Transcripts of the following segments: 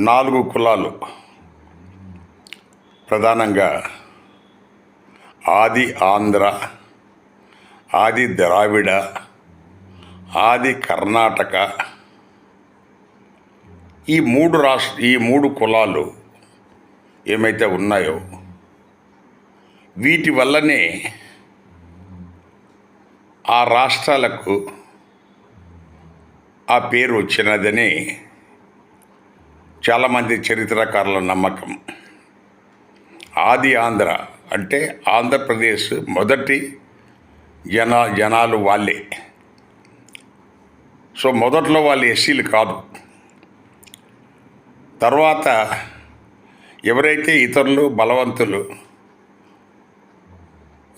నాలుగు కులాలు. ప్రధానంగా ఆది ఆంధ్ర ఆది ద్రావిడ ఆది కర్ణాటక. ఈ మూడు రాష్ట్ర ఈ మూడు కులాలు ఏమైతే ఉన్నాయో వీటి వల్లనే ఆ రాష్ట్రాలకు ఆ పేరు వచ్చినదని చాలామంది చరిత్రకారుల నమ్మకం. ఆది ఆంధ్ర అంటే ఆంధ్రప్రదేశ్ మొదటి జన జనాలు వాళ్ళే. సో మొదట్లో వాళ్ళు ఎస్సీలు కాదు. తర్వాత ఎవరైతే ఇతరులు బలవంతులు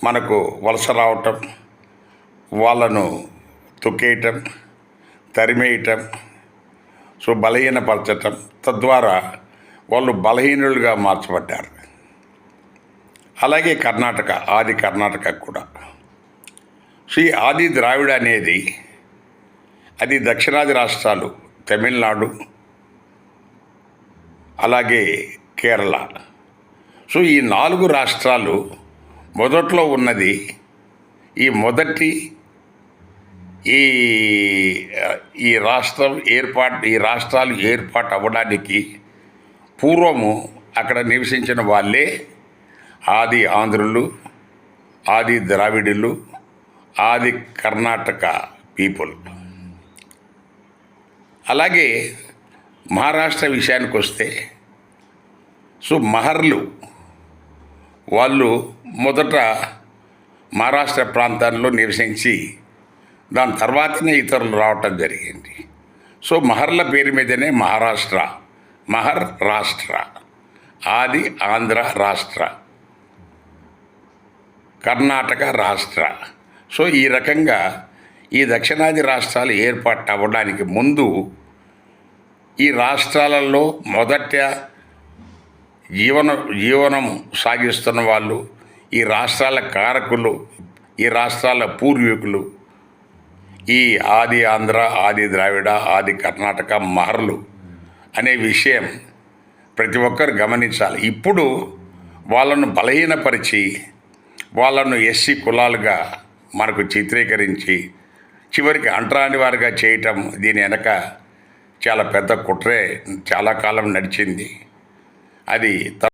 మనకు వలస రావటం వాళ్ళను తొక్కేయటం తరిమేయటం సో బలహీనపరచటం తద్వారా వాళ్ళు బలహీనులుగా మార్చబడ్డారు. అలాగే కర్ణాటక ఆది కర్ణాటక కూడా. సో ఈ ఆది ద్రావిడ అనేది అది దక్షిణాది రాష్ట్రాలు తమిళనాడు అలాగే కేరళ. సో ఈ నాలుగు రాష్ట్రాలు మొదట్లో ఉన్నది ఈ మొదటి ఈ ఈ రాష్ట్రం ఏర్పాటు ఈ రాష్ట్రాలు ఏర్పాటు అవ్వడానికి పూర్వము అక్కడ నివసించిన వాళ్ళే ఆది ఆంధ్రులు ఆది ద్రావిడులు ఆది కర్ణాటక పీపుల్. అలాగే మహారాష్ట్ర విషయానికి వస్తే సో మహర్లు వాళ్ళు మొదట మహారాష్ట్ర ప్రాంతాల్లో నివసించి దాని తర్వాతనే ఇతరులు రావటం జరిగింది. సో మహర్ల పేరు మీదనే మహారాష్ట్ర మహర్ రాష్ట్ర ఆది ఆంధ్ర రాష్ట్ర కర్ణాటక రాష్ట్ర. సో ఈ రకంగా ఈ దక్షిణాది రాష్ట్రాలు ఏర్పాటు అవ్వడానికి ముందు ఈ రాష్ట్రాలలో మొదట జీవన జీవనం సాగిస్తున్న వాళ్ళు ఈ రాష్ట్రాల కారకులు ఈ రాష్ట్రాల పూర్వీకులు ఈ ఆది ఆంధ్ర ఆది ద్రావిడ ఆది కర్ణాటక మహర్లు అనే విషయం ప్రతి ఒక్కరు గమనించాలి. ఇప్పుడు వాళ్ళను బలహీనపరిచి వాళ్ళను ఎస్సీ కులాలుగా మనకు చిత్రీకరించి చివరికి అంటరాని వారిగా చేయటం దీని వెనక చాలా పెద్ద కుట్రే చాలా కాలం నడిచింది. అది